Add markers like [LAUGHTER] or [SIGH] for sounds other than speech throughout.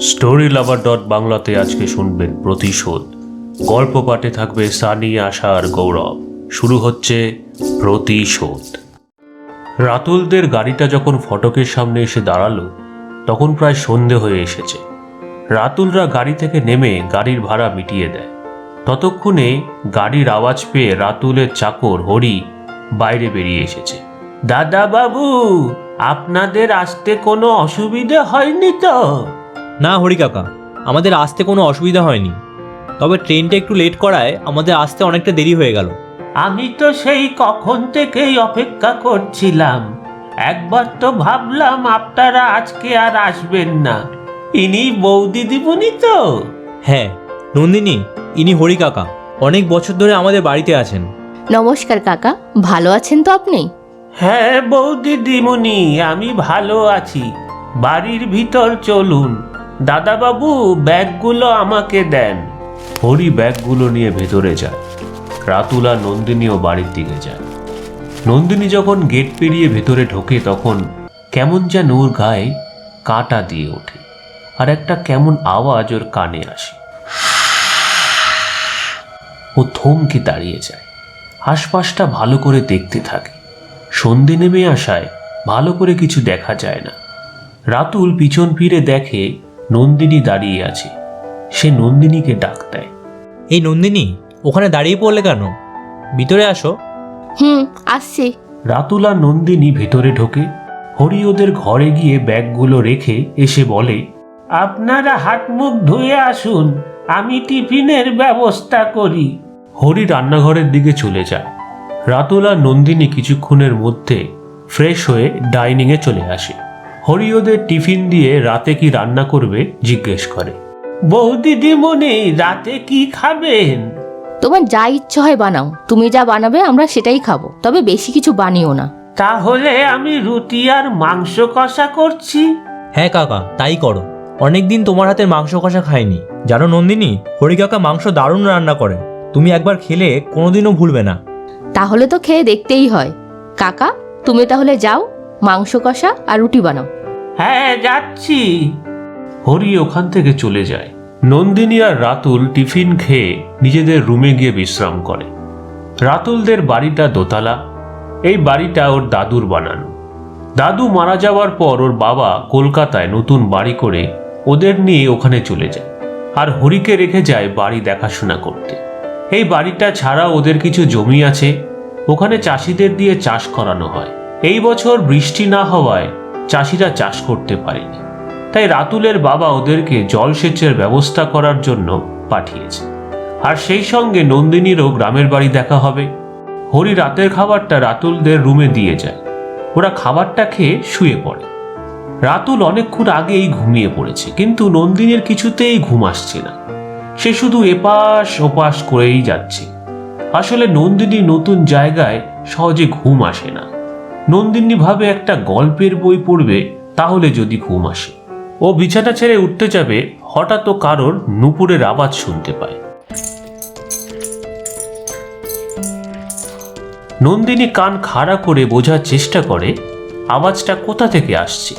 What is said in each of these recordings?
Story লাভার dot বাংলাতে আজকে শুনবেন প্রতিশোধ। গল্প পাঠে থাকবে সানি, আশা আর গৌরব। শুরু হচ্ছে প্রতিশোধ। রাতুলদের গাড়িটা যখন ফটকের সামনে এসে দাঁড়াল, তখন প্রায় সন্ধে হয়ে এসেছে। রাতুলরা গাড়ি থেকে নেমে গাড়ির ভাড়া মিটিয়ে দেয়। ততক্ষণে গাড়ির আওয়াজ পেয়ে রাতুলের চাকর হরি বাইরে বেরিয়ে এসেছে। দাদা বাবু, আপনাদের আসতে কোনো অসুবিধে হয়নি তো? না হরি কাকা আমাদের আসতে কোনো অসুবিধা হয়নি। তবে ট্রেনটা একটু লেট করায় আমাদের আসতে অনেকটা দেরি হয়ে গেল। আমি তো সেই কখন থেকেই অপেক্ষা করছিলাম। একবার তো ভাবলাম আপনারা আজকে আর আসবেন না। ইনি বৌদি দিবনি তো? হ্যাঁ নন্দিনী ইনি হরি কাকা অনেক বছর ধরে আমাদের বাড়িতে আছেন। নমস্কার কাকা ভালো আছেন তো আপনি? হ্যাঁ বৌদি দিমুনি আমি ভালো আছি। বাড়ির ভিতর চলুন। দাদাবাবু, ব্যাগগুলো আমাকে দেন। হরি ব্যাগগুলো নিয়ে ভেতরে যায়। রাতুল আর নন্দিনীও বাড়ির দিকে যায়। নন্দিনী যখন গেট পেরিয়ে ভেতরে ঢোকে তখন কেমন যেন ওর গায়ে কাঁটা দিয়ে ওঠে আর একটা কেমন আওয়াজ ওর কানে আসে। ও থমকে দাঁড়িয়ে যায়। আশপাশটা ভালো করে দেখতে থাকে। সন্ধে নেমে আসায় ভালো করে কিছু দেখা যায় না। রাতুল পিছন ফিরে দেখে নন্দিনী দাঁড়িয়ে আছে। সে নন্দিনীকে ডাক দেয়। এই নন্দিনী ওখানে দাঁড়িয়ে পড়লে কেন? ভিতরে আসো। হুম আসছি। রাতুলা নন্দিনী ভেতরে ঢোকে। হরি ওদের ঘরে গিয়ে ব্যাগগুলো রেখে এসে বলে আপনারা হাত মুখ ধুয়ে আসুন আমি টিফিনের ব্যবস্থা করি। হরি রান্নাঘরের দিকে চলে যায়। রাতুলা নন্দিনী কিছুক্ষণের মধ্যে ফ্রেশ হয়ে ডাইনিংয়ে চলে আসে। হরি ওদের টিফিন দিয়ে রাতে কি রান্না করবে? জিজ্ঞেস করে। বৌদি দিমনি রাতে কি খাবেন? তোমার যা ইচ্ছে হয় বানাও। তুমি যা বানাবে আমরা সেটাই খাব। তবে বেশি কিছু বানিও না। তাহলে আমি রুটি আর মাংস কষা করছি। হ্যাঁ কাকা তাই করো। অনেকদিন তোমার হাতের মাংস কষা খাইনি। জানো নন্দিনী হরি কাকা মাংস দারুণ রান্না করে। তুমি একবার খেলে কোনোদিনও ভুলবে না। তাহলে তো খেয়ে দেখতেই হয়। কাকা তুমি তাহলে যাও মাংস কষা আর রুটি বানাও। হ্যাঁ যাচ্ছি। হরি ওখান থেকে চলে যায়। নন্দিনী আর রাতুল টিফিন খেয়ে নিজেদের রুমে গিয়ে বিশ্রাম করে। রাতুলদের বাড়িটা দোতলা। এই বাড়িটা ওর দাদুর বানানো। দাদু মারা যাওয়ার পর ওর বাবা কলকাতায় নতুন বাড়ি করে ওদের নিয়ে ওখানে চলে যায় আর হরিকে রেখে যায় বাড়ি দেখাশোনা করতে। এই বাড়িটা ছাড়া ওদের কিছু জমি আছে। ওখানে চাষিদের দিয়ে চাষ করানো হয়। এই বছর বৃষ্টি না হওয়ায় চাষিরা চাষ করতে পারেনি। তাই রাতুলের বাবা ওদেরকে জলসেচের ব্যবস্থা করার জন্য পাঠিয়েছে। আর সেই সঙ্গে নন্দিনীরও গ্রামের বাড়ি দেখা হবে। হরি রাতের খাবারটা রাতুলদের রুমে দিয়ে যায়। ওরা খাবারটা খেয়ে শুয়ে পড়ে। রাতুল অনেকক্ষণ আগেই ঘুমিয়ে পড়েছে, কিন্তু নন্দিনীর কিছুতেই ঘুম আসছে না। সে শুধু এপাশ ওপাশ করেই যাচ্ছে। আসলে নন্দিনী নতুন জায়গায় সহজে ঘুম আসে না। নন্দিনী ভাবে একটা গল্পের বই পড়বে, তাহলে যদি ঘুম আসে। ও বিছানা ছেড়ে উঠতে যাবে, হঠাৎ ও কারোর নুপুরের আওয়াজ শুনতে পায়। নন্দিনী কান খাড়া করে বোঝার চেষ্টা করে, আওয়াজটা কোথা থেকে আসছে?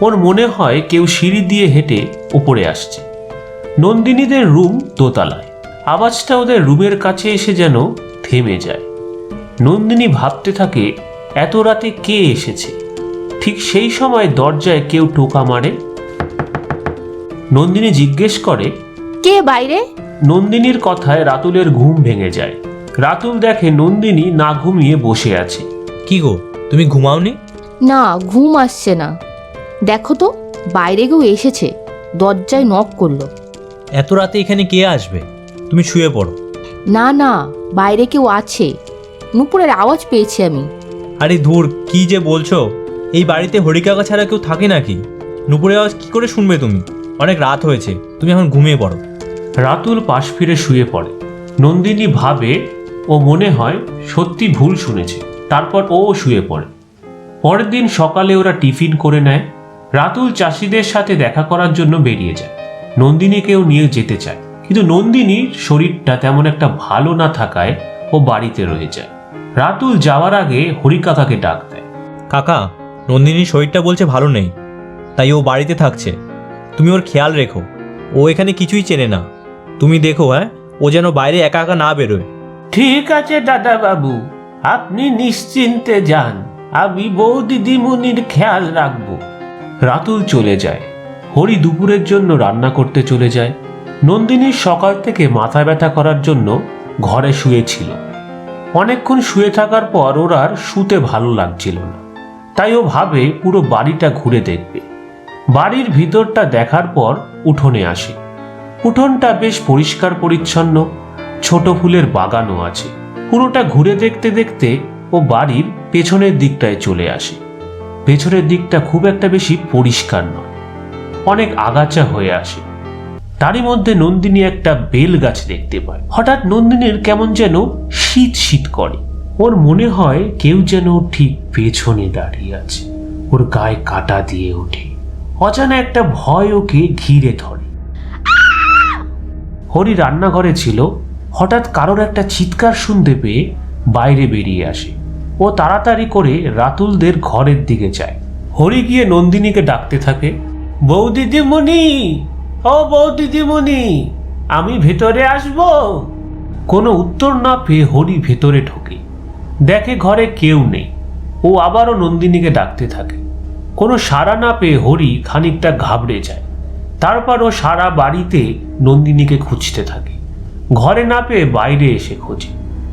ওর মনে হয় কেউ সিঁড়ি দিয়ে হেঁটে উপরে আসছে। নন্দিনীদের রুম দোতলায়। আওয়াজটা ওদের রুমের কাছে এসে যেন থেমে যায়। নন্দিনী ভাবতে থাকে এত রাতে কে এসেছে? ঠিক সেই সময় দরজায় কেউ টোকা মারে। নন্দিনী জিজ্ঞেস করে কে বাইরে? নন্দিনীর কথায় রাতুলের ঘুম ভেঙে যায়। রাতুল দেখে নন্দিনী না ঘুমিয়ে বসে আছে। কি গো তুমি ঘুমাওনি? না ঘুম আসছে না। দেখো তো বাইরে কেউ এসেছে। দরজায় নক করল। এত রাতে এখানে কে আসবে? তুমি শুয়ে পড়ো। না না বাইরে কেউ আছে। নুপুরের আওয়াজ পেয়েছি আমি। আরে ধুর, কি যে বলছো? এই বাড়িতে হরিকাকা ছাড়া কেউ থাকে নাকি? নুপুরের আওয়াজ কি করে শুনবে তুমি? অনেক রাত হয়েছে, তুমি এখন ঘুমিয়ে পড়ো। রাতুল পাশ ফিরে শুয়ে পড়ে। নন্দিনী ভাবে ও মনে হয় সত্যি ভুল শুনেছে। তারপর ও শুয়ে পড়ে। পরের দিন সকালে ওরা টিফিন করে নেয়। রাতুল চাষিদের সাথে দেখা করার জন্য বেরিয়ে যায়। নন্দিনীকেও নিয়ে যেতে চায়। কিন্তু নন্দিনীর শরীরটা তেমন একটা ভালো না থাকায় ও বাড়িতে রয়ে যায়। রাতুল যাওয়ার আগে হরিকাকাকে ডাক দেয়। কাকা নন্দিনীর শরীরটা বলছে ভালো নেই তাই ও বাড়িতে থাকছে। তুমি ওর খেয়াল রেখো ও এখানে কিছুই চেনে না। তুমি দেখো হ্যাঁ ও যেন বাইরে একা একা না বেরোয়। ঠিক আছে দাদা বাবু আপনি নিশ্চিন্তে যান আমি বউ দিদিমণির খেয়াল রাখব। রাতুল চলে যায়। হরি দুপুরের জন্য রান্না করতে চলে যায়। নন্দিনীর সকাল থেকে মাথা ব্যথা করার জন্য ঘরে শুয়েছিল। অনেকক্ষণ শুয়ে থাকার পর ওর আর শুতে ভালো লাগছিল না। তাই ও ভাবে পুরো বাড়িটা ঘুরে দেখবে। বাড়ির ভিতরটা দেখার পর উঠোনে আসে। উঠোনটা বেশ পরিষ্কার পরিচ্ছন্ন, ছোট ফুলের বাগানও আছে। পুরোটা ঘুরে দেখতে দেখতে ও বাড়ির পেছনের দিকটায় চলে আসে। পেছনের দিকটা খুব একটা বেশি পরিষ্কার নয়, অনেক আগাছা হয়ে আসে। তারই মধ্যে নন্দিনী একটা বেল গাছ দেখতে পায়। হঠাৎ নন্দিনীর কেমন যেন শীত শীত করে। ওর মনে হয় কেউ যেন ঠিক পেছনে দাঁড়িয়ে আছে। ওর গায়ে কাটা দিয়ে ওঠে। অজানা একটা ভয় ওকে ঘিরে ধরে। হরি রান্নাঘরে ছিল। হঠাৎ কারোর একটা চিৎকার শুনতে পেয়ে বাইরে বেরিয়ে আসে। ও তাড়াতাড়ি করে রাতুলদের ঘরের দিকে যায়। হরি গিয়ে নন্দিনীকে ডাকতে থাকে বৌ দিদিমণি ও বৌ দিদিমণি আমি ভেতরে আসব। কোনো উত্তর না পেয়ে হরি ভেতরে ঢোকে। দেখে ঘরে কেউ নেই ও আবারও নন্দিনীকে ডাকতে থাকে। কোনো সাড়া না পেয়ে হরি খানিকটা ঘাবড়ে যায়। তারপর ও সারা বাড়িতে নন্দিনীকে খুঁজতে থাকে। ঘরে না পেয়ে বাইরে এসে খোঁজে।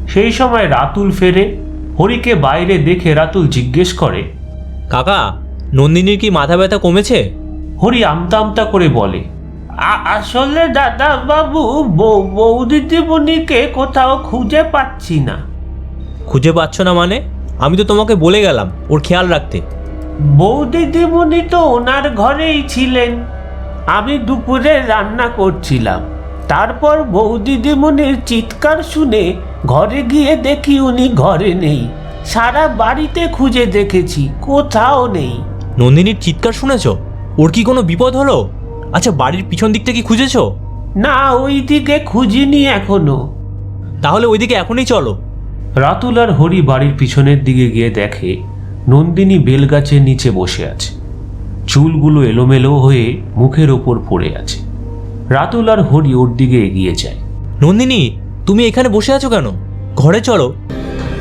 সেই সময় রাতুল ফেরে হরিকে বাইরে দেখে রাতুল জিজ্ঞেস করে কাকা নন্দিনীর কি মাথা ব্যথা কমেছে? হরি আমতা আমতা করে বলে আসলে দাদা বাবু বউ বৌদিদিমণিকে কোথাও খুঁজে পাচ্ছি না। খুঁজে পাচ্ছ না মানে? আমি তো তোমাকে বলে গেলাম ওর খেয়াল রাখতে। বৌদিদিমণি তো ওনার ঘরেই ছিলেন। আমি দুপুরে রান্না করছিলাম। তারপর বৌদিদিমণির চিৎকার শুনে ঘরে গিয়ে দেখি উনি ঘরে নেই। সারা বাড়িতে খুঁজে দেখেছি কোথাও নেই। নন্দিনীর চিৎকার শুনেছ? ওর কি কোনো বিপদ হলো? আচ্ছা বাড়ির পিছন দিকটা কি খুঁজেছো? না ওই দিকে খুঁজিনি এখনও। তাহলে ওইদিকে এখনই চলো। রাতুল আর হরি বাড়ির পিছনের দিকে গিয়ে দেখে নন্দিনী বেলগাছের নিচে বসে আছে। চুলগুলো এলোমেলো হয়ে মুখের ওপর পড়ে আছে। রাতুল আর হরি ওর দিকে এগিয়ে যায়। নন্দিনী তুমি এখানে বসে আছো কেন? ঘরে চলো।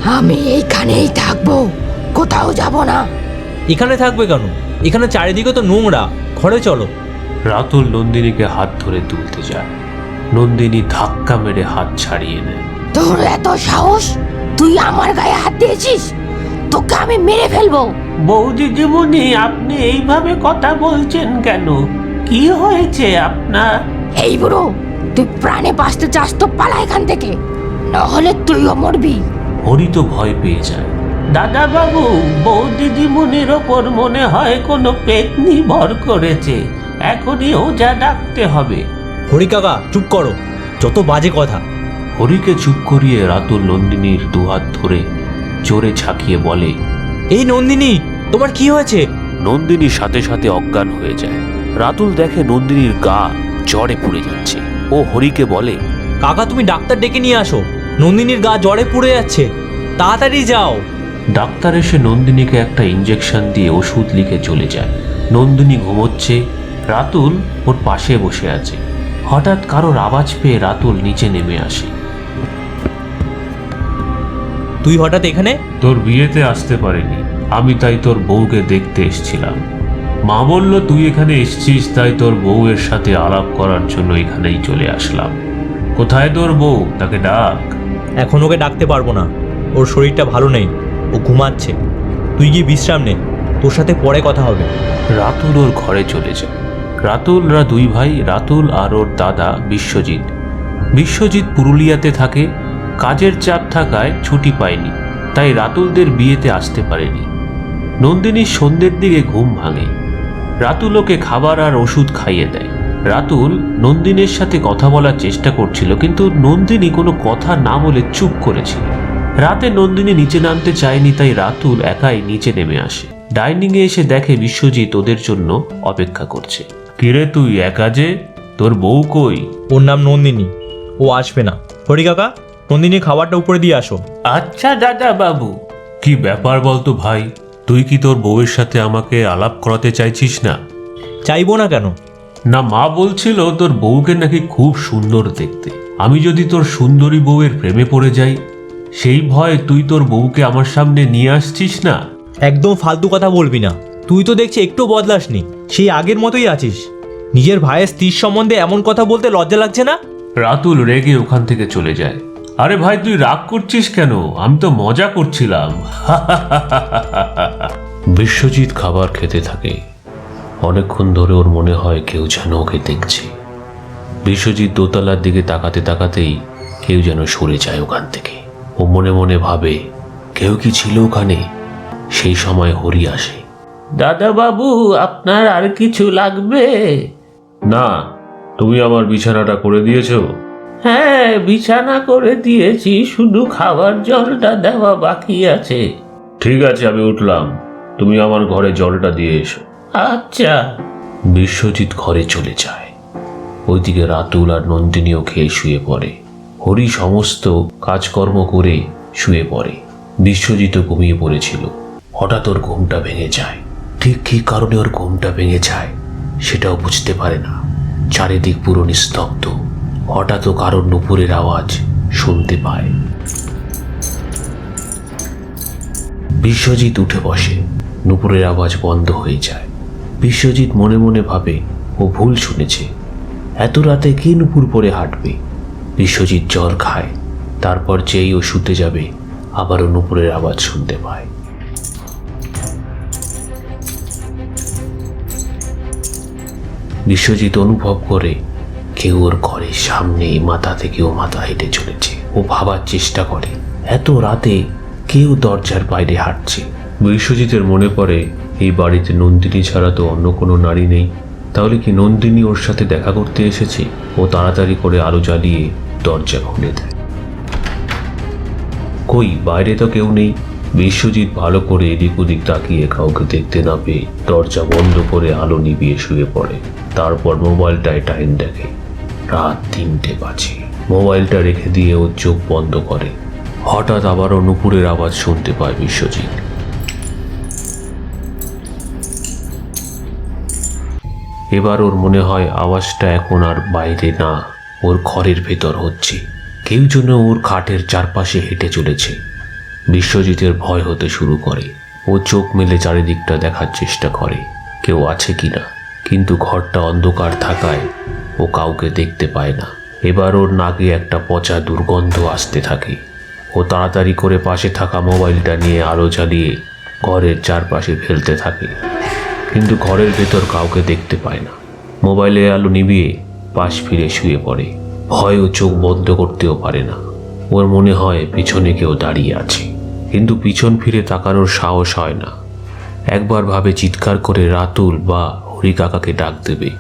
আমি এইখানেই থাকব কোথাও যাব না। এখানে থাকবে কেন? এখানে চারিদিকে তো নোংরা ঘরে চলো। রাতুল নন্দিনীকে হাত ধরে তুলতে যায়। নন্দিনী ধাক্কা মেরে হাত ছাড়িয়ে নেয়। তোর এত সাহস? তুই আমার গায়ে হাত দিয়েছিস? তোকে আমি মেরে ফেলব। বৌদি দিদিমণি আপনি এইভাবে কথা বলছেন কেন? কি হয়েছে আপনার? এই বুড়ো তুই প্রাণে বাঁচতে চাস তো পালা এখান থেকে। নহলে তুইও মরবি। হরি তো ভয় পেয়ে যায়। দাদা বাবু বৌ দিদিমণির ওপর মনে হয় কোনো পেতনি ভর করেছে। এখনই ওজা ডাকতে হবে। হরি কাকা চুপ করো। যত বাজে কথা। হরিকে চুপ করিয়ে রাতুল নন্দিনীর দুহাত ধরে জোরে ঝাঁকিয়ে বলে এই নন্দিনী তোমার কি হয়েছে? নন্দিনী সাথে সাথে অজ্ঞান হয়ে যায়। রাতুল দেখে নন্দিনীর গা জ্বরে পুড়ে যাচ্ছে। ও হরিকে বলে কাকা তুমি ডাক্তার ডেকে নিয়ে আসো। নন্দিনীর গা জ্বরে পুড়ে যাচ্ছে। তাড়াতাড়ি যাও। ডাক্তার এসে নন্দিনীকে একটা ইঞ্জেকশন দিয়ে ওষুধ লিখে চলে যায়। নন্দিনী ঘুমোচ্ছে রাতুল ওর পাশে বসে আছে। হঠাৎ কারোর আওয়াজ পেয়ে রাতুল নিচে নেমে আসে। তুই হঠাৎ এখানে? তোর বিয়েতে আসতে পারিনি। আমি তাই তোর বউকে দেখতে এসেছিলাম। মা বলল তুই এখানে এসছিস তাই তোর বউয়ের সাথে আলাপ করার জন্য এখানেই চলে আসলাম। কোথায় তোর বউ? তাকে ডাক। এখন ওকে ডাকতে পারব না। ওর শরীরটা ভালো নেই। ও ঘুমাচ্ছে। তুই গিয়ে বিশ্রাম নে। তোর সাথে পরে কথা হবে। রাতুল ওর ঘরে চলে যায়। রাতুলরা দুই ভাই রাতুল আর ওর দাদা বিশ্বজিৎ। বিশ্বজিৎ পুরুলিয়াতে থাকে, কাজের চাপ থাকায় ছুটি পায়নি, তাই রাতুলদের বিয়েতে আসতে পারেনি। নন্দিনীর সন্ধ্যের দিকে ঘুম ভাঙে। রাতুল ওকে খাবার আর ওষুধ খাইয়ে দেয়। রাতুল নন্দিনীর সাথে কথা বলার চেষ্টা করছিল, কিন্তু নন্দিনী কোনো কথা না বলে চুপ করেছিল। রাতে নন্দিনী নিচে নামতে চায়নি, তাই রাতুল একাই নিচে নেমে আসে। ডাইনিংয়ে এসে দেখে বিশ্বজিৎ ওদের জন্য অপেক্ষা করছে। কিরে তুই একা যে? তোর বউ কই? ওর নাম নন্দিনী। ও আসবে না। হরি কাকা নন্দিনী খাবারটা উপরে দিয়ে আসো। আচ্ছা দাদা বাবু। কি ব্যাপার বলতো ভাই? তুই কি তোর বউয়ের সাথে আমাকে আলাপ করাতে চাইছিস না? চাইব না কেন? না মা বলছিল তোর বউকে নাকি খুব সুন্দর দেখতে। আমি যদি তোর সুন্দরী বউয়ের প্রেমে পড়ে যাই সেই ভয়ে তুই তোর বউকে আমার সামনে নিয়ে আসছিস না? একদম ফালতু কথা বলবি না। তুই তো দেখছি একটু বদলাসনি। সেই আগের মতোই আছিস। নিজের ভাইয়ের স্ত্রীর সম্বন্ধে এমন কথা বলতে লজ্জা লাগছে না? রাতুল রেগে ওখান থেকে চলে যায়। আরে ভাই তুই রাগ করছিস কেন? আমি তো মজা করছিলাম। [LAUGHS] বিশ্বজিৎ খাবার খেতে থাকে। অনেকক্ষণ ধরে ওর মনে হয় কেউ যেন ওকে দেখছে। বিশ্বজিৎ দোতলার দিকে তাকাতে তাকাতেই কেউ যেন সরে যায় ওখান থেকে। ও মনে মনে ভাবে কেউ কি ছিল ওখানে? সেই সময় হরি আসে। দাদা বাবু আপনার আর কিছু লাগবে? না তুমি আমার বিছানাটা করে দিয়েছ। হ্যাঁ বিছানা করে দিয়েছি শুধু খাবার জলটা দেওয়া বাকি আছে। ঠিক আছে আমি উঠলাম। তুমি আমার ঘরে জলটা দিয়ে এসো। আচ্ছা। বিশ্বজিৎ ঘরে চলে যায়। ওইদিকে রাতুল আর নন্দিনীও খেয়ে শুয়ে পড়ে। হরি সমস্ত কাজকর্ম করে শুয়ে পড়ে। বিশ্বজিৎও ঘুমিয়ে পড়েছিল। হঠাৎ ওর ঘুমটা ভেঙে যায়। ঠিক কী কারণে ওর ঘুমটা ভেঙে যায় সেটাও বুঝতে পারে না। চারিদিক পুরো নিস্তব্ধ। হঠাৎ ও কারোর নুপুরের আওয়াজ শুনতে পায়। বিশ্বজিৎ উঠে বসে। নুপুরের আওয়াজ বন্ধ হয়ে যায়। বিশ্বজিৎ মনে মনে ভাবে, ও ভুল শুনেছে। এত রাতে কি নুপুর পরে হাঁটবে? বিশ্বজিৎ জ্বর খায়। তারপর যেই ও শুতে যাবে, আবারও নুপুরের আওয়াজ শুনতে পায়। বিশ্বজিৎ অনুভব করে কেউ ওর ঘরের সামনে মাথা থেকে ও মাথা হেঁটে চলেছে। ও ভাবার চেষ্টা করে। এত রাতে কেউ দরজার বাইরে হাঁটছে। বিশ্বজিতের মনে পড়ে, এই বাড়িতে নন্দিনী ছাড়া তো অন্য কোনো নারী নেই। তাহলে কি নন্দিনী ওর সাথে দেখা করতে এসেছে? ও তাড়াতাড়ি করে আলো জ্বালিয়ে দরজা খুলে দেয়। কই, বাইরে তো কেউ নেই। বিশ্বজিৎ ভালো করে এদিক ওদিক তাকিয়ে কাউকে দেখতে না পেয়ে দরজা বন্ধ করে আলো নিভিয়ে শুয়ে পড়ে। তারপর মোবাইলটায় টাইম দেখে। রাত তিনটে বাজে। মোবাইলটা রেখে দিয়ে ও চোখ বন্ধ করে। হঠাৎ আবারও নুপুরের আওয়াজ শুনতে পায় বিশ্বজিৎ। এবার ওর মনে হয় আওয়াজটা এখন আর বাইরে না, ওর ঘরের ভেতর হচ্ছে। কেউ যেন ওর খাটের চারপাশে হেঁটে চলেছে। বিশ্বজিতের ভয় হতে শুরু করে। ও চোখ মেলে চারিদিকটা দেখার চেষ্টা করে। কেউ আছে কিনা? কিন্তু ঘরটা অন্ধকার থাকায় ও কাউকে দেখতে পায় না। এবার ওর নাকে একটা পচা দুর্গন্ধ আসতে থাকে। ও তাড়াতাড়ি করে পাশে থাকা মোবাইলটা নিয়ে আলো জ্বালিয়ে ঘরের চারপাশে ফেলতে থাকে। কিন্তু ঘরের ভেতর কাউকে দেখতে পায় না। মোবাইলে আলো নিভিয়ে পাশ ফিরে শুয়ে পড়ে। ভয় ও চোখ বন্ধ করতেও পারে না। ওর মনে হয় পিছনে কেউ দাঁড়িয়ে আছে। কিন্তু পিছন ফিরে তাকানোর সাহস হয় না। একবার ভাবে চিৎকার করে রাতুল বা হরি কাকাকে ডাক দেবে,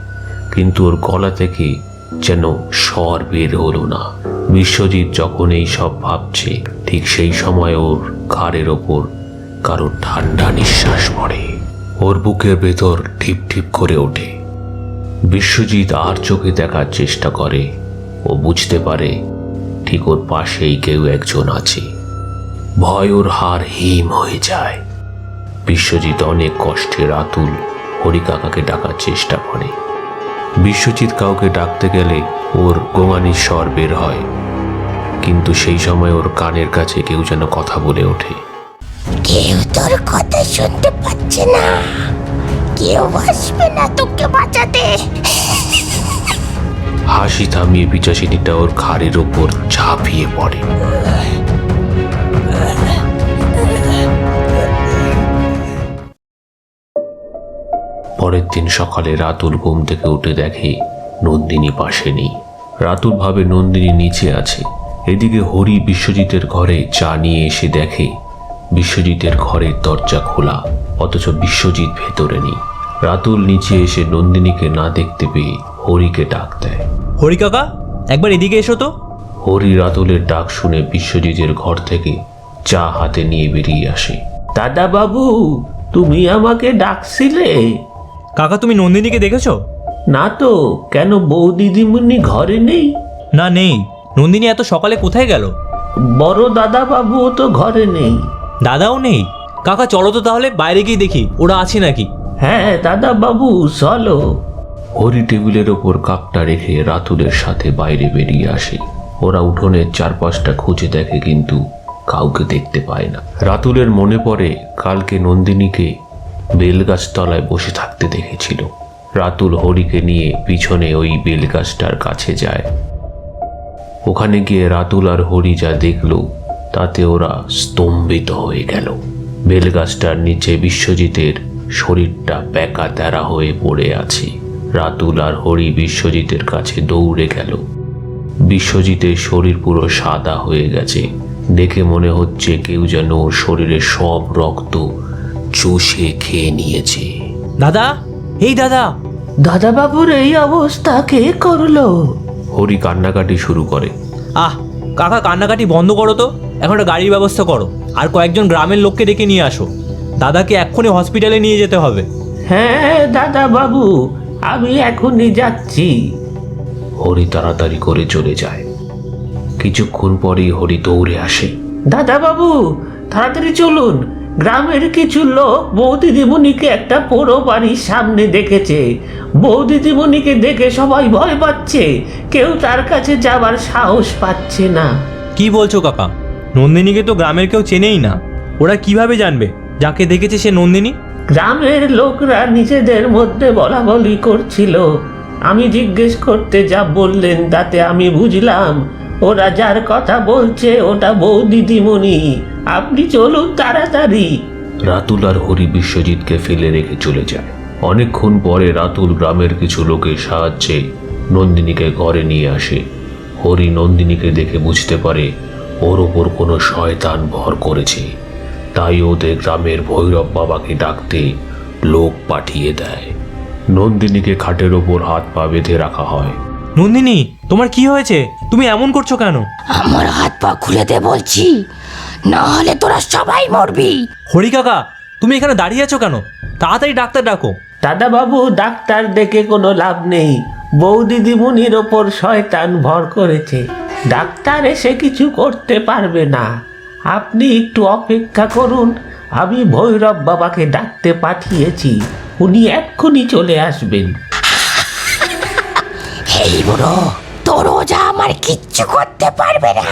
কিন্তু ওর গলা থেকে যেন স্বর বের হলো না। বিশ্বজিৎ যখন এই সব ভাবছে, ঠিক সেই সময় ওর ঘাড়ের ওপর কারোর ঠান্ডা নিঃশ্বাস পড়ে। ওর বুকের ভেতর ঠিপ ঠিপ করে ওঠে। বিশ্বজিৎ আর চোখে দেখার চেষ্টা করে, ও বুঝতে পারে ঠিক ওর পাশেই কেউ একজন আছে। ভয় ওর হার হিম হয়ে যায়। বিশ্বজিৎ অনেক কষ্টে রাতুল হরিকাকাকে ডাকার চেষ্টা করে। বিশ্বজিৎ কাউকে ডাকতে গেলে ওর গোঙানির স্বর বের হয়। কিন্তু সেই সময় ওর কানের কাছে কেউ যেন কথা বলে ওঠে। কেউ তোর কথা শুনতে পাচ্ছে না। কেউ আসবে না তোকে বাঁচাতে। হাসি থামিয়ে পিচাসিনীটা ওর ঘাড়ের ওপর ঝাঁপিয়ে পড়ে। পরের দিন সকালে রাতুল ঘুম থেকে উঠে দেখে নন্দিনী পাশে নেই। রাতুল ভাবে নন্দিনী নিচে আছে। এদিকে হরি বিশ্বজিতের ঘরে চা নিয়ে এসে দেখে বিশ্বজিতের ঘরের দরজা খোলা অথচ বিশ্বজিৎ ভেতরে নেই। রাতুল নিচে এসে নন্দিনীকে না দেখতে পেয়ে হরিকে ডাক দেয়। হরি কাকা একবার এদিকে এসো তো। হরি রাতুলের ডাক শুনে বিশ্বজিতের ঘর থেকে চা হাতে নিয়ে বেরিয়ে আসে। দাদা বাবু তুমি আমাকে ডাকছিলে? কাকা তুমি নন্দিনীকে দেখেছ? না তো কেন বউ দিদিমণি ঘরে নেই? না নেই। নন্দিনী এত সকালে কোথায় গেল? বড় দাদা বাবুও তো ঘরে নেই। দাদাও নেই? কাকা চলো তো তাহলে বাইরে গিয়ে দেখি ওরা আছে নাকি? হ্যাঁ দাদা বাবু চলো। হরি টেবিলের ওপর কাপটা রেখে রাতুলের সাথে বাইরে বেরিয়ে আসে। ওরা উঠোনের চারপাশটা খুঁজে দেখে কিন্তু কাউকে দেখতে পায় না। রাতুলের মনে পড়ে কালকে নন্দিনীকে বেলগাছ তলায় বসে থাকতে দেখেছিল। রাতুল হরিকে নিয়ে পিছনে ওই বেলগাছটার কাছে যায়। ওখানে গিয়ে রাতুল আর হরি যা দেখল, তাতে ওরা স্তম্ভিত হয়ে গেল। বেলগাছটার নিচে বিশ্বজিতের শরীরটা প্যাকা তেরা হয়ে পড়ে আছে। রাতুল আর হরি বিশ্বজিতের কাছে দৌড়ে গেল। বিশ্বজিতের শরীর পুরো সাদা হয়ে গেছে। দেখে মনে হচ্ছে কেউ যেন ওর শরীরের সব রক্ত চুষে খেয়ে নিয়েছে। দাদা এই দাদা। দাদাবাবুর এই অবস্থা কে করল? হরি কান্নাকাটি শুরু করে। আহ কাকা কান্নাকাটি বন্ধ করো তো। এখন একটা গাড়ির ব্যবস্থা করো। আর কয়েকজন গ্রামের লোককে ডেকে নিয়ে আসো। দাদাকে এক্ষুনি হসপিটালে নিয়ে যেতে হবে। হ্যাঁ দাদা বাবু আমি এখনই যাচ্ছি। হরি তাড়াতাড়ি করে চলে যায়। কিছুক্ষণ পরেই হরি দৌড়ে আসে। দাদা বাবু তাড়াতাড়ি চলুন। গ্রামের কিছু লোক বৌদি দিদিমণিকে একটা পোড়ো বাড়ির সামনে দেখেছে। বৌদি দিদিমণিকে দেখে সবাই ভয় পাচ্ছে। কেউ তার কাছে যাবার সাহস পাচ্ছে না। কি বলছো কাকা? নন্দিনীকে তো গ্রামের কেউ চেনেই না। ওরা কীভাবে জানবে? যাকে দেখেছে সে নন্দিনী? গ্রামের লোকরা নিজেদের মধ্যে বলা বলি করছিল। আমি জিজ্ঞেস করতে যা বললেন তাতে আমি বুঝলাম ওরা যার কথা বলছে ওটা বউ দিদিমণি আপনি চলুন তাড়াতাড়ি। রাতুল আর হরি বিশ্বজিৎকে ফেলে রেখে চলে যায়। অনেকক্ষণ পরে রাতুল গ্রামের কিছু লোকের সাহায্যে নন্দিনীকে ঘরে নিয়ে আসে। হরি নন্দিনীকে দেখে বুঝতে পারে ওর ওপর কোনো শয়তান ভর করেছে। তাই ওদের গ্রামের ভৈরব বাবাকে ডাকতে লোক পাঠিয়ে দেয়। নন্দিনীকে খাটের ওপর হাত পা বেঁধে রাখা হয়। নন্দিনী তোমার কি হয়েছে? তুমি এমন করছ কেন? আমার হাত পা খুলে দে বলছি। না হলে তোরা সবাই মরবি। হরি কাকা তুমি এখানে দাঁড়িয়ে আছো কেন? তাড়াতাড়ি ডাক্তার ডাকো। দাদাবাবু ডাক্তার দেখে কোনো লাভ নেই। বউ দিদিমণির ওপর শয়তান ভর করেছে। ডাক্তার এসে কিছু করতে পারবে না। আপনি একটু অপেক্ষা করুন। আমি ভৈরব বাবাকে ডাকতে পাঠিয়েছি। উনি এক্ষুনি চলে আসবেন। এই বুড়ো তোর ওজা আমার কিচ্ছু করতে পারবে না।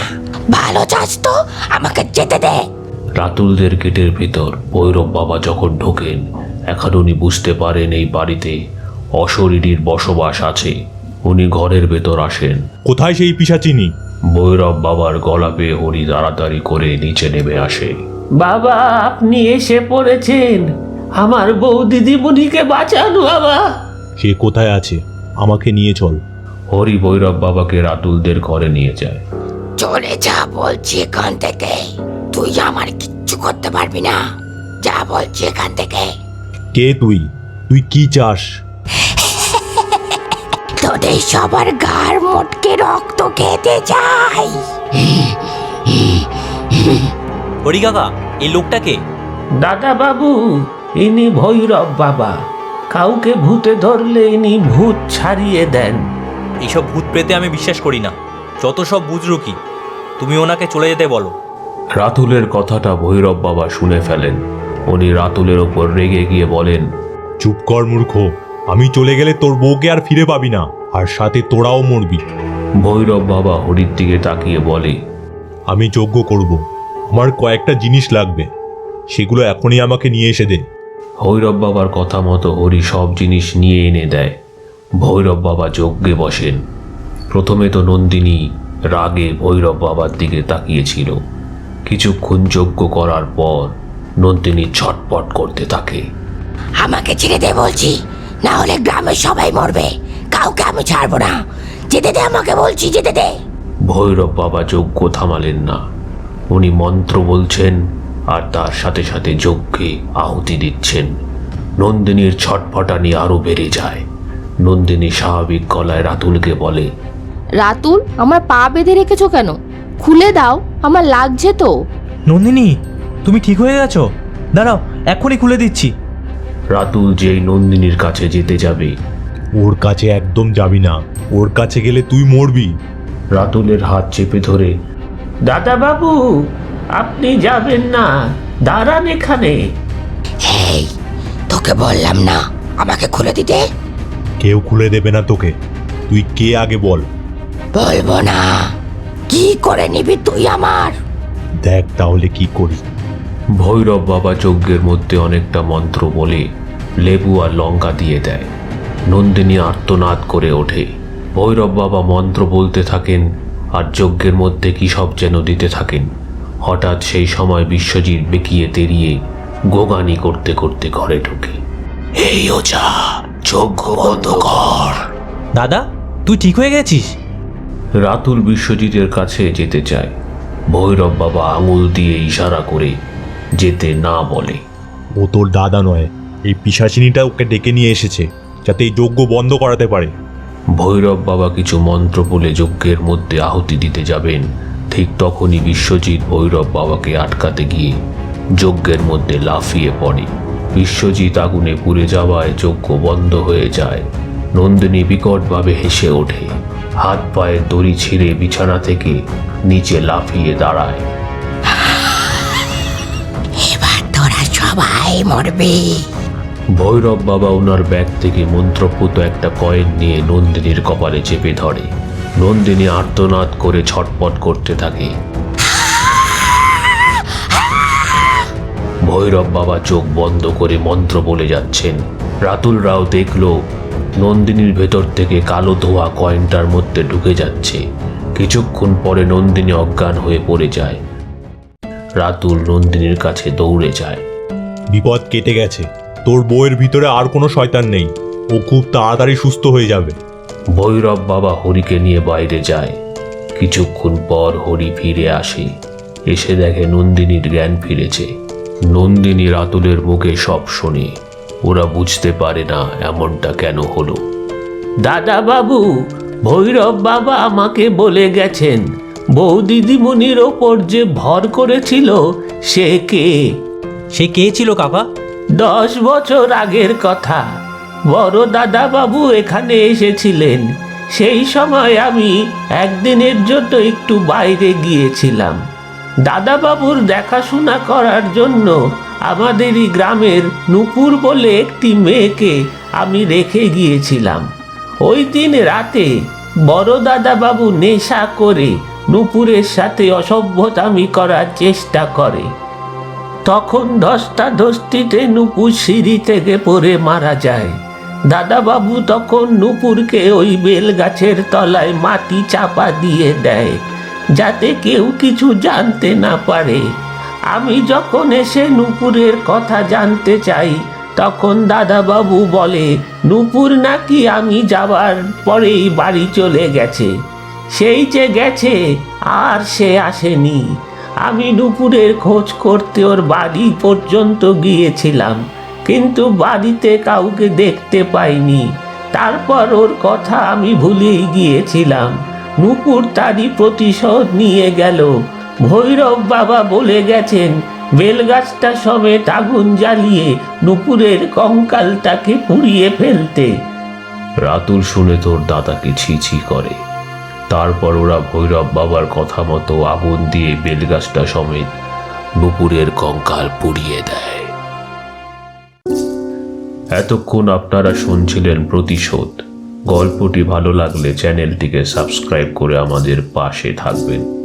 ভালো চাস তো আমাকে যেতে দে। রাতুলদের গেটের ভিতর ভৈরব বাবা যখন ঢোকেন এখন উনি বুঝতে পারেন এই বাড়িতে অশরীরীর বসবাস আছে। উনি ঘরের ভেতর আসেন। কোথায় সেই পিসাচিনি? ভৈরব বাবার গলা পেয়ে হরি তাড়াতাড়ি করে নিচে নেমে আসে। বাবা আপনি এসে পড়েছেন। আমার বউ দিদিমণিকে বাঁচান বাবা। সে কোথায় আছে? আমাকে নিয়ে চল। হরি ভৈরব বাবাকে রাতুলদের ঘরে নিয়ে যায়। চলে যা বলছি এখান থেকে। তুই আমার কিচ্ছু করতে পারবি না। যা বলছি এখান থেকে। কে তুই? তুই কি চাস? তোদের সবার গার মোটকে রক্ত খেতে চাই। হরি কাকা এই লোকটাকে দাদা বাবু ইনি ভৈরব বাবা। কাউকে ভূতে ধরলে ইনি ভূত ছাড়িয়ে দেন। এইসব ভূত প্রেতে আমি বিশ্বাস করি না। যত সব বুজরুকি তুমি ওনাকে চলে যেতে বলো। রাতুলের কথাটা ভৈরব বাবা শুনে ফেলেন। উনি রাতুলের ওপর রেগে গিয়ে বলেন চুপ কর মূর্খ আমি চলে গেলে তোর বউকে আর ফিরে পাবি না আর সাথে তোরাও মরবি। ভৈরব বাবা হরির দিকে তাকিয়ে বলে আমি যজ্ঞ করব আমার কয়েকটা জিনিস লাগবে সেগুলো এখনই আমাকে নিয়ে এসে দে। ভৈরব বাবার কথা মতো হরি সব জিনিস নিয়ে এনে দেয়। ভৈরব বাবা যজ্ঞে বসেন। প্রথমে তো নন্দিনী রাগে ভৈরব বাবার দিকে তাকিয়েছিল। কিছুক্ষণ যজ্ঞ করার পর নন্দিনী ছটপট করতে থাকে। আমাকে ছেড়ে দে বলছি না হলে গ্রামের সবাই মরবে। কাউকে আমি ছাড়বো না। যেতে দে আমাকে বলছি যেতে দে। ভৈরব বাবা যজ্ঞ থামালেন না। উনি মন্ত্র বলছেন আর তার সাথে সাথে যজ্ঞে আহুতি দিচ্ছেন। নন্দিনীর ছটফটানি আরও বেড়ে যায়। নন্দিনী স্বাভাবিক গলায় রাতুলকে বলে রাতুল আমার পা বেঁধে রেখেছো কেন? খুলে দাও আমার লাগছে তো। নন্দিনী তুমি ঠিক হয়ে গেছো? দাঁড়াও এখনই খুলে দিচ্ছি। রাতুল যেই নন্দিনীর কাছে যেতে যাবে। ওর কাছে একদম যাবি না। ওর কাছে গেলে তুই মরবি। রাতুলের হাত চেপে ধরে দাদা বাবু আপনি যাবেন না। দাঁড়ান এখানে। তোকে বললাম না আমাকে খুলে দিতে? কেউ খুলে দেবে না তোকে। তুই কে আগে বল? বলব না। কি করে নিবি তুই আমার? দেখ তাহলে কি করি। ভৈরব বাবা যজ্ঞের মধ্যে অনেকটা মন্ত্র বলে লেবু আর লঙ্কা দিয়ে দেয়। নন্দিনী আর্তনাদ করে ওঠে। ভৈরব বাবা মন্ত্র বলতে থাকেন আর যজ্ঞের মধ্যে কি সব যেন দিতে থাকেন। হঠাৎ সেই সময় বিশ্বজিৎ বেঁকিয়ে তেরিয়ে গোগানি করতে করতে ঘরে ঢোকে। এই ওজা যজ্ঞ বন্ধ কর দাদা তুই ঠিক হয়ে গেছিস? রাতুল বিশ্বজিতের কাছে যেতে চায়। ভৈরব বাবা আঙুল দিয়ে ইশারা করে যেতে না বলে। ও তোর দাদা নয় এই পিসাচিনীটা ওকে ডেকে নিয়ে এসেছে যাতে এই যজ্ঞ বন্ধ করাতে পারে। ভৈরব বাবা কিছু মন্ত্র বলে যজ্ঞের মধ্যে আহুতি দিতে যাবেন। ঠিক তখনই বিশ্বজিৎ ভৈরব বাবাকে আটকাতে গিয়ে যজ্ঞের মধ্যে লাফিয়ে পড়ে। বিশ্বজিৎ আগুনে পুড়ে যাওয়ায় যজ্ঞ বন্ধ হয়ে যায়। নন্দিনী বিকটভাবে হেসে ওঠে। হাত পায়ের দড়ি ছিঁড়ে বিছানা থেকে নিচে লাফিয়ে দাঁড়ায়। এবার তোরা সবাই মরবি। ভৈরব বাবা ওনার ব্যাগ থেকে মন্ত্রপুত একটা কয়েন নিয়ে নন্দিনীর কপালে চেপে ধরে। নন্দিনী আর্তনাদ করে ছটপট করতে থাকে। ভৈরব বাবা চোখ বন্ধ করে মন্ত্র বলে যাচ্ছেন। রাতুল রাও দেখল নন্দিনীর ভেতর থেকে কালো ধোয়া কয়েনটার মধ্যে ঢুকে যাচ্ছে। কিছুক্ষণ পরে নন্দিনী অজ্ঞান হয়ে পড়ে যায়। রাতুল নন্দিনীর কাছে দৌড়ে যায়। বিপদ কেটে গেছে। তোর বইয়ের ভিতরে আর কোনো শয়তান নেই। ও খুব তাড়াতাড়ি সুস্থ হয়ে যাবে। ভৈরব বাবা হরিকে নিয়ে বাইরে যায়। কিছুক্ষণ পর হরি ফিরে আসে। এসে দেখে নন্দিনীর জ্ঞান ফিরেছে। নন্দিনী রাতুলের মুখে সব শোনে। ওরা বুঝতে পারে না এমনটা কেন হলো। দাদা বাবু ভৈরব বাবা আমাকে বলে গেছেন বউ দিদিমণির ওপর যে ভর করেছিল সে কে? সে কে ছিল কাকা? দশ বছর আগের কথা। বড় দাদা বাবু এখানে এসেছিলেন। সেই সময় আমি একদিনের জন্য একটু বাইরে গিয়েছিলাম। দাদাবাবুর দেখাশোনা করার জন্য আমাদেরই গ্রামের নুপুর বলে একটি মেয়েকে আমি রেখে গিয়েছিলাম। ওই দিন রাতে বড় দাদাবাবু নেশা করে নুপুরের সাথে অসভ্যতামি করার চেষ্টা করে। তখন ধস্তা ধস্তিতে নুপুর সিঁড়ি থেকে পড়ে মারা যায়। দাদাবাবু তখন নুপুরকে ওই বেল গাছের তলায় মাটি চাপা দিয়ে দেয়। যাতে কেউ কিছু জানতে না পারে। আমি যখন এসে নুপুরের কথা জানতে চাই, তখন দাদাবাবু বলে, নুপুর নাকি আমি যাবার পরেই বাড়ি চলে গেছে। সেই যে গেছে, আর সে আসেনি। আমি নুপুরের খোঁজ করতে ওর বাড়ি পর্যন্ত গিয়েছিলাম, কিন্তু বাড়িতে কাউকে দেখতে পাইনি। তারপর ওর কথা আমি ভুলেই গিয়েছিলাম। নুপুর তারই প্রতিশোধ নিয়ে গেল। ভৈরব বাবা বলে গেছেন, বেলগাছটা সমেত আগুন জ্বালিয়ে নুপুরের কঙ্কালটাকে পুড়িয়ে ফেলতে। রাতুল শুনে তোর দাদাকে ছি ছি করে। তারপর ওরা ভৈরব বাবার কথা মতো আগুন দিয়ে বেলগাছটা সমেত নুপুরের কঙ্কাল পুড়িয়ে দেয়। এতক্ষণ আপনারা শুনছিলেন প্রতিশোধ। গল্পটি ভালো লাগলে চ্যানেলটিকে সাবস্ক্রাইব করে আমাদের পাশে থাকবেন।